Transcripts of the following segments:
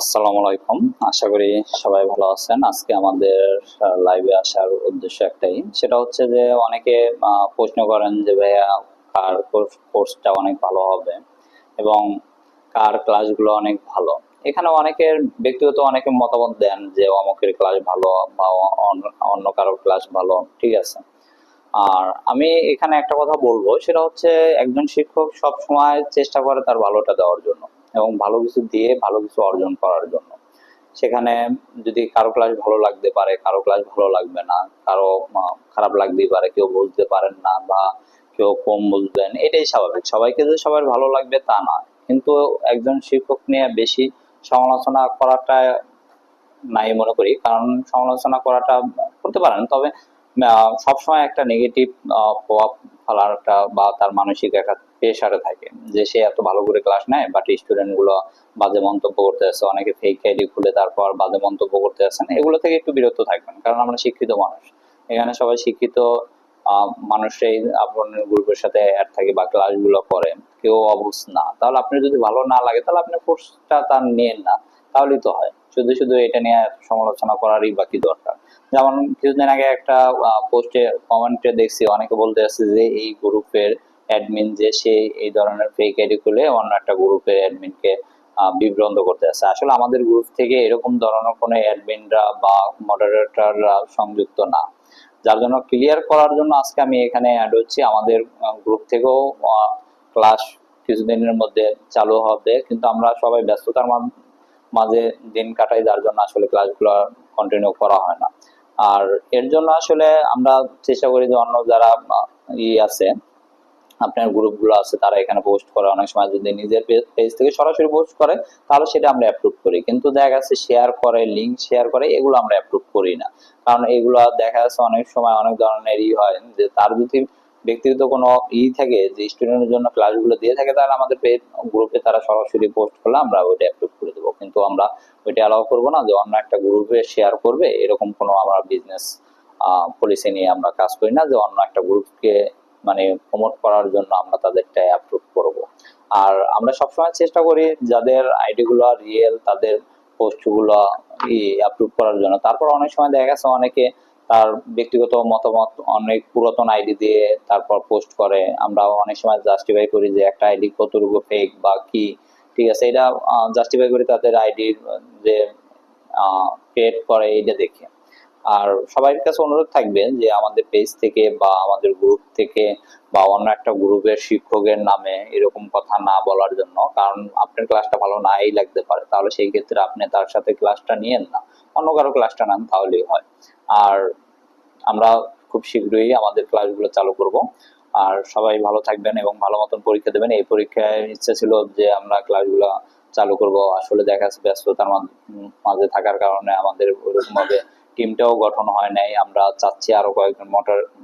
আসসালামু আলাইকুম। আশা করি সবাই ভালো আছেন। আজকে আমাদের লাইভে আসার উদ্দেশ্য একটাই। সেটা হচ্ছে যে অনেকে প্রশ্ন করেন যে, ভাইয়া, কার কোর্সটা অনেক ভালো হবে? এবং কার ক্লাসগুলো অনেক ভালো? এখানে অনেকের ব্যক্তিগত অনেকে মতামত দেন যে, অমুকের ক্লাস ভালো বা অন্য- কারোর ক্লাস ভালো। ঠিক আছে? আর আমি এখানে একটা কথা বলব। সেটা হচ্ছে একজন শিক্ষক সব সময় চেষ্টা করে তার ভালোটা দেওয়ার জন্য। এবং ভালো কিছু দিয়ে ভালো কিছু অর্জন করার জন্য। সেখানে যদি কারও ক্লাস ভালো লাগতে পারে, কারও ক্লাস ভালো লাগবে না, কারও খারাপ লাগতেই পারে, কেউ বুঝতে পারেন না বা কেউ কম বুঝবেন এটাই স্বাভাবিক। সবাইকে যে সবার ভালো লাগবে তা না, কিন্তু একজন শিক্ষক নিয়ে বেশি সমালোচনা করাটা নাই মনে করি, কারণ সমালোচনা করাটা করতে পারেন, তবে সবসময় একটা নেগেটিভ প্রভাব ফেলার একটা বা তার মানসিক একটা প্রেশারে থাকে যে সে এত ভালো করে ক্লাস নেয় বাট স্টুডেন্টগুলো বাজে মন্তব্য করতে আসছে অনেকে ফেক আইডি খুলে তারপর বাজে মন্তব্য করতে আসছেন এগুলো থেকে একটু বিরত থাকবেন, কারণ আমরা শিক্ষিত মানুষ। এখানে সবাই শিক্ষিত মানুষরাই আপনার গ্রুপের সাথে অ্যাড থাকে বা ক্লাসগুলো করে, কেউ অবুঝ না। তাহলে আপনি যদি ভালো না লাগে, তাহলে আপনি কোর্সটা তার নিয়েন না, তাহলেই তো হয়। শুধু শুধু এটা নিয়ে সমালোচনা করারই বাকি দরকার। যেমন কিছুদিন আগে একটা পোস্টে কমেন্টে দেখছি, অনেকে বলতে আছে যে এই গ্রুপের অ্যাডমিন যে সে এই ধরনের ফেক আইডি খুলে অন্য একটা গ্রুপের অ্যাডমিনকে বিভ্রান্ত করতে আছে আসলে আমাদের গ্রুপ থেকে এরকম ধরনের কোনো অ্যাডমিনরা বা মডারেটররা সংযুক্ত না। যার জন্য ক্লিয়ার করার জন্য আজকে আমি এখানে অ্যাড হচ্ছি। আমাদের গ্রুপ থেকেও ক্লাস কিছুদিনের মধ্যে চালু হবে। কিন্তু আমরা সবাই ব্যস্ততার মাঝ- দিন কাটাই, যার জন্য আসলে ক্লাসগুলো কন্টিনিউ করা হয় না। আর এর জন্য আসলে আমরা চেষ্টা করি যে অন্য যারা ই আছে, আপনার গ্রুপগুলো আছে, তারা এখানে পোস্ট করে। অনেক সময় যদি নিজের পেজ থেকে সরাসরি পোস্ট করে, তাহলে সেটা আমরা অ্যাপ্রুভ করি। কিন্তু দেখা যাচ্ছে শেয়ার করে লিঙ্ক শেয়ার করে, এগুলো আমরা অ্যাপ্রুভ করি না। কারণ এগুলো দেখা যাচ্ছে অনেক সময় অনেক ধরনের ই হয় যে তার যদি ব্যক্তিগত কোনো ই থাকে যে স্টুডেন্টের জন্য ক্লাসগুলো দিয়ে থাকে, তাহলে আমাদের গ্রুপে তারা সরাসরি পোস্ট করলে আমরা ওইটা অ্যাপ্রুভ করে দেবো। কিন্তু আমরা ওইটা অ্যালাউ করব না যে অন্য একটা গ্রুপে শেয়ার করবে, এরকম কোনো আমরা বিজনেস পলিসি নিয়ে আমরা কাজ করি না যে অন্য একটা গ্রুপকে মানে প্রমোট করার জন্য আমরা তাদেরটা অ্যাপ্রুভ করব। আর আমরা সবসময় চেষ্টা করি যাদের আইডি গুলো রিয়েল তাদের পোস্টগুলো অ্যাপ্রুভ করার জন্য। তারপর অনেক সময় দেখা গেছে অনেকে তার ব্যক্তিগত মতামত, অনেক পুরাতন আইডি দিয়ে তারপর পোস্ট করে। আমরা অনেক সময় জাস্টিফাই করি যে একটা আইডি কতটুকু ফেক বা কি। ঠিক আছে, এটা জাস্টিফাই করি তাদের আইডির যে ক্রিয়েট করে এটা দেখে। আর সবার কাছে অনুরোধ থাকবে যে আমাদের পেজ থেকে বা আমাদের গ্রুপ থেকে বা অন্য একটা গ্রুপের শিক্ষকের নামে এরকম কথা না বলার জন্য, কারণ আপনার ক্লাসটা ভালো নাই লাগতে পারে। তাহলে সেই ক্ষেত্রে আপনি তার সাথে ক্লাসটা নিয়েন না। অন্য কারও ক্লাসটা নেন, তাহলেই হয়। আর আমরা খুব শীঘ্রই আমাদের ক্লাসগুলো চালু করব। আর সবাই ভালো থাকবেন এবং ভালো মতন পরীক্ষা দেবেন। এই পরীক্ষায় ইচ্ছা ছিল যে আমরা ক্লাসগুলো চালু করব। আসলে দেখা যাচ্ছে ব্যস্ততার মাঝে থাকার কারণে আমাদের ওরকম ভাবে টিমটাও গঠন হয় নাই। আমরা চাচ্ছি আরও কয়েকজন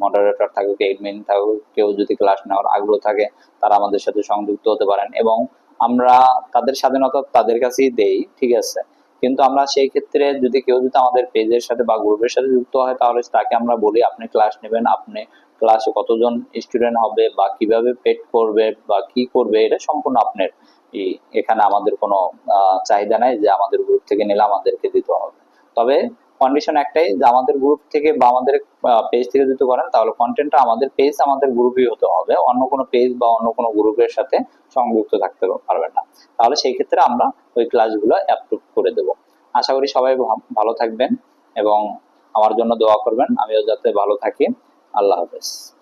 মডারেটর থাকুক এডমিন থাকুক, কেউ যদি ক্লাস নেওয়ার আগ্রহ থাকে, তারা আমাদের সাথে সংযুক্ত হতে পারেন। এবং আমরা তাদের স্বাধীনতা তাদের কাছেই দেই, ঠিক আছে? কিন্তু আমরা সেই ক্ষেত্রে যদি কেউ যদি আমাদের পেজের সাথে বা গ্রুপের সাথে যুক্ত হয়, তাহলে তাকে আমরা বলি, আপনি ক্লাস নেবেন, আপনি ক্লাসে কতজন স্টুডেন্ট হবে বা কীভাবে পেড করবে বা কি করবে? এটা সম্পূর্ণ আপনার এখানে আমাদের কোনো চাহিদা নাই যে আমাদের গ্রুপ থেকে নিলে আমাদেরকে দিতে হবে। তবে কন্ডিশন একটাই যে আমাদের গ্রুপ থেকে বা আমাদের পেজ থেকে যদি করেন, তাহলে কন্টেন্টটা আমাদের পেজ আমাদের গ্রুপই হতে হবে। অন্য কোনো পেজ বা অন্য কোনো গ্রুপের সাথে সংযুক্ত থাকতে পারবেন না। তাহলে সেই ক্ষেত্রে আমরা ওই ক্লাসগুলো অ্যাপ্রুভ করে দেব। আশা করি সবাই ভালো থাকবেন এবং আমার জন্য দোয়া করবেন। আমিও যাতে ভালো থাকি। আল্লাহ হাফেজ।